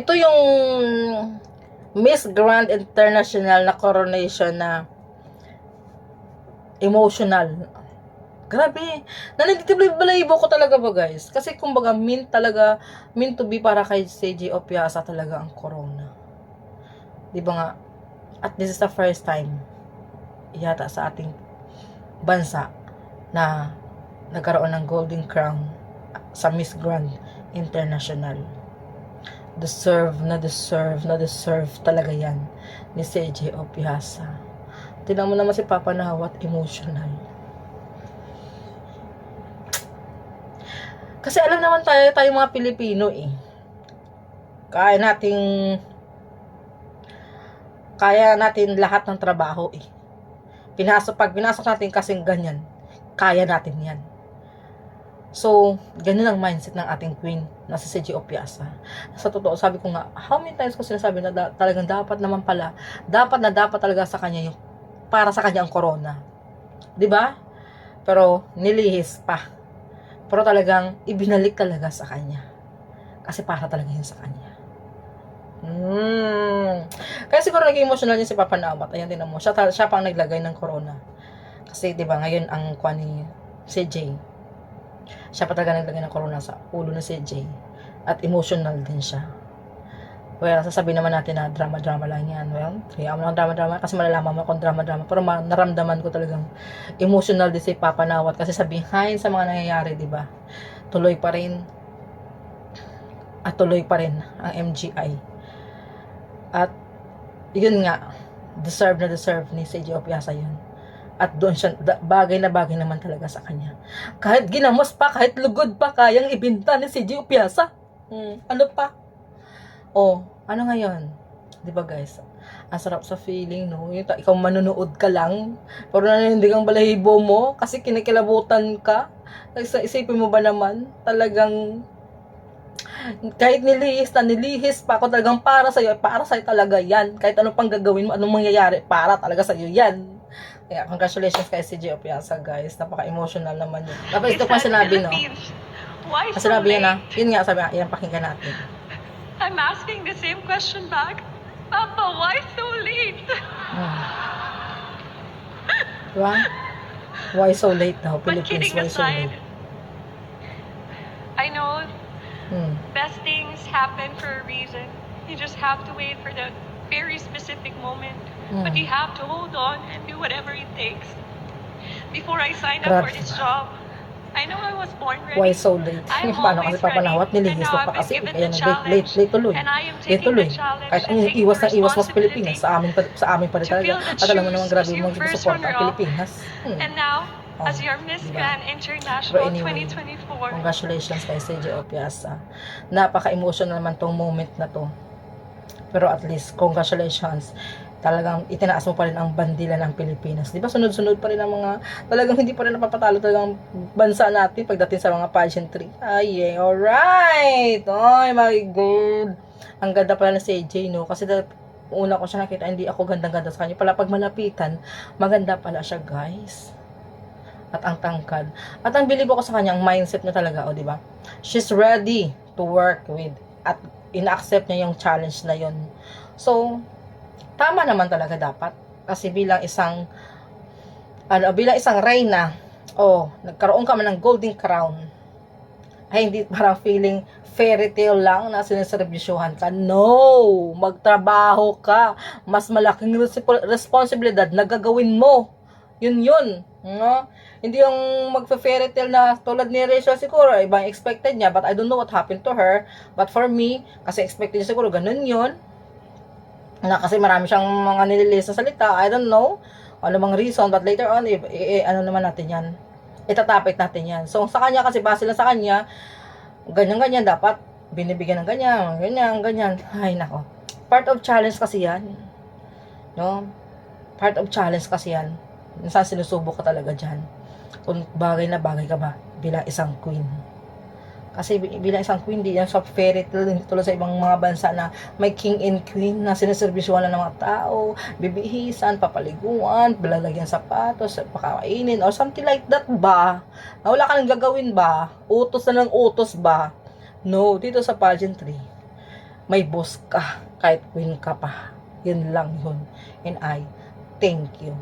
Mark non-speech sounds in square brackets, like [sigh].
ito yung Miss Grand International na coronation na emotional. Grabe. Nanitibay-balayibo ko talaga ba guys? Kasi kumbaga mean talaga, mean to be para kay CJ Opiasa talaga ang corona. Di ba nga? At this is the first time yata sa ating bansa na nagkaroon ng golden crown sa Miss Grand International. Deserve na deserve na deserve talaga yan ni CJ Opiasa. Tingnan mo naman si Papa na what emotional. Kasi alam naman tayo, tayo mga Pilipino eh. Kaya nating kaya natin lahat ng trabaho eh. Pinasok, pag pinasok natin kasing ganyan, kaya natin yan. So, ganun ang mindset ng ating queen na si CJ Opiasa. Sa totoo, sabi ko nga, how many times ko sinasabi na da- talagang dapat naman pala, dapat na dapat talaga sa kanya yung, para sa kanya ang corona. ba? Pero, nilihis pa. Pero talagang, ibinalik talaga sa kanya. Kasi para talaga yun sa kanya. Hmm. Kaya siguro naging emotional niya si Papa Nawat. Ayan din mo. Siya, siya pang naglagay ng corona. Kasi, di ba, ngayon ang kwan ni CJ. Siya pa talaga naglagay ng corona sa ulo ni CJ. At emotional din siya. Well, sasabihin naman natin na drama-drama lang yan. Well, kaya mo lang drama-drama kasi malalaman mo kung drama-drama. Pero ma- naramdaman ko talagang emotional din si Papa Nawat kasi sa behind sa mga nangyayari, di ba? Tuloy pa rin at tuloy pa rin ang MGI. At yun nga, deserve na deserve ni CJ Opiasa yun. At doon siya, bagay na bagay naman talaga sa kanya. Kahit ginamos pa, kahit lugod pa, kayang ibinta ni CJ Opiasa. Hmm, ano pa? Oh, ano ngayon? 'Di ba guys? Ang sarap sa feeling, no? Yung, ikaw manunood ka lang, pero naninindig ang balahibo mo kasi kinikilabutan ka. Kasi isipin mo ba naman, talagang kahit nilihis na nilihis pa ako talagang para sa'yo, para sa'yo talaga yan. Kahit ano pang gagawin mo, anong mangyayari, para talaga sa'yo yan. Kaya congratulations kay CJ Opiasa guys. Napaka-emotional naman yun. Tapos ito pa sinabi, no? Why so sinabi yan, late? ah. Yun nga, sabi nga, yan pakinggan natin. I'm asking the same question back. Papa, why so late? Hmm. Diba? Why so late daw? But Philippines, why so aside, late? I know Hmm. best things happen for a reason. You just have to wait for that very specific moment. But Hmm. you have to hold on and do whatever it takes. Before I signed up for Grabe. this job, I know I was born ready. Why so late? I'm [laughs] Paano kasi always papanawat, ready. nilihis And mo now pa I've kasi. been given Ayan, late, late, late tuloy. And I am Late tuloy. the challenge Kahit ang iwas na iwas mo sa. Pilipinas, sa amin pa, sa amin pa rin To talaga. At alam mo naman grabe mo support ang. Pilipinas. Hmm. And now, Oh, as your Miss diba? Grand But International anyway, 2024, Congratulations kay CJ Opiasa. Napaka-emotional naman tong moment na to. Pero at least, congratulations. Talagang itinaas mo pa rin ang bandila ng Pilipinas. Di ba sunod-sunod pa rin ang mga, talagang hindi pa rin napapatalo talagang bansa natin pagdating sa mga pageantry. Ay, yeah, alright! Ay, my God! Ang ganda pala ng CJ, no? Kasi una ko siya nakita, hindi ako gandang-ganda sa kanya. Pala pag malapitan, maganda pala siya, guys at ang tangkad. At ang bilib ko sa kanya, ang mindset niya talaga, o di ba? She's ready to work with at ina-accept niya yung challenge na yon. So, tama naman talaga dapat. Kasi bilang isang ano, bilang isang reyna, oh, nagkaroon ka man ng golden crown, ay hindi [laughs] parang feeling fairy tale lang na siniservisyohan ka. No! Magtrabaho ka. Mas malaking responsibilidad na gagawin mo. Yun yun. No? Hindi yung magpa-fairy tale na tulad ni Rachel siguro, ibang expected niya, but I don't know what happened to her. But for me, kasi expected niya siguro, ganun yun. Na kasi marami siyang mga nililis na salita, I don't know. Ano bang reason, but later on, i- i- ano naman natin yan. Itatapik natin yan. So, sa kanya kasi, base lang sa kanya, ganyan-ganyan, dapat binibigyan ng ganyan, ganyan, ganyan. Ay, nako. Part of challenge kasi yan. No? Part of challenge kasi yan. Minsan sinusubok ka talaga dyan. Kung bagay na bagay ka ba bilang isang queen. Kasi bi- bilang isang queen, di yan sa fairy tale, tulad sa ibang mga bansa na may king and queen na sineservisyohan na ng mga tao, bibihisan, papaliguan, lalagyan sapatos, pakainin, or something like that ba? Na wala ka nang gagawin ba? Utos na ng utos ba? No, dito sa pageantry. may boss ka, kahit queen ka pa. Yun lang yun. And I thank you.